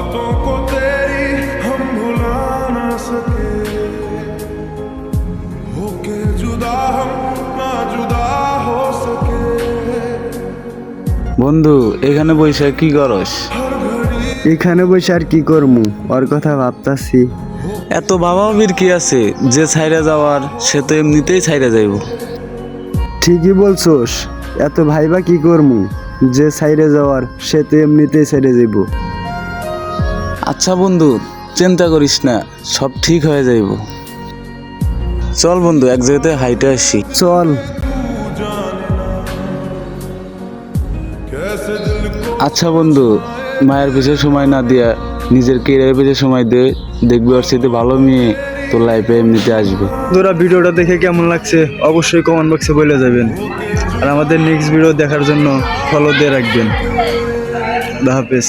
बातों को तेरी हम भुला ना सके। होके जुदा हम ना जुदा हो सके। বন্ধু এখানে বসে কি করস? এখানে বসে আর কি করমু? ওর কথা ভাবতাছি। এত ভাবাভাবির কি আছে? যে ছাইরা যাওয়ার সে তো এমনিতেই ছাইরা যাইব। ঠিকই বলছোস এত ভাইবা কি করমু? যে ছাইরে যাওয়ার সে তো এমনিতেই সাইডে যাইব। আচ্ছা বন্ধু চিন্তা করিস না সব ঠিক হয়ে যাইব। চল বন্ধু এক জায়গাতে হাইটে আসি। চল। আচ্ছা বন্ধু মায়ের পিছিয়ে সময় না দিয়া নিজের কেরিয়ার পিছিয়ে সময় দে দেখবি ওর সাথে ভালো মেয়ে তোর লাইফে এমনিতে আসবে। তোরা ভিডিওটা দেখে কেমন লাগছে অবশ্যই কমেন্ট বক্সে বলে যাবেন। আর আমাদের নেক্সট ভিডিও দেখার জন্য ফলো দিয়ে রাখবেন। হাফেজ।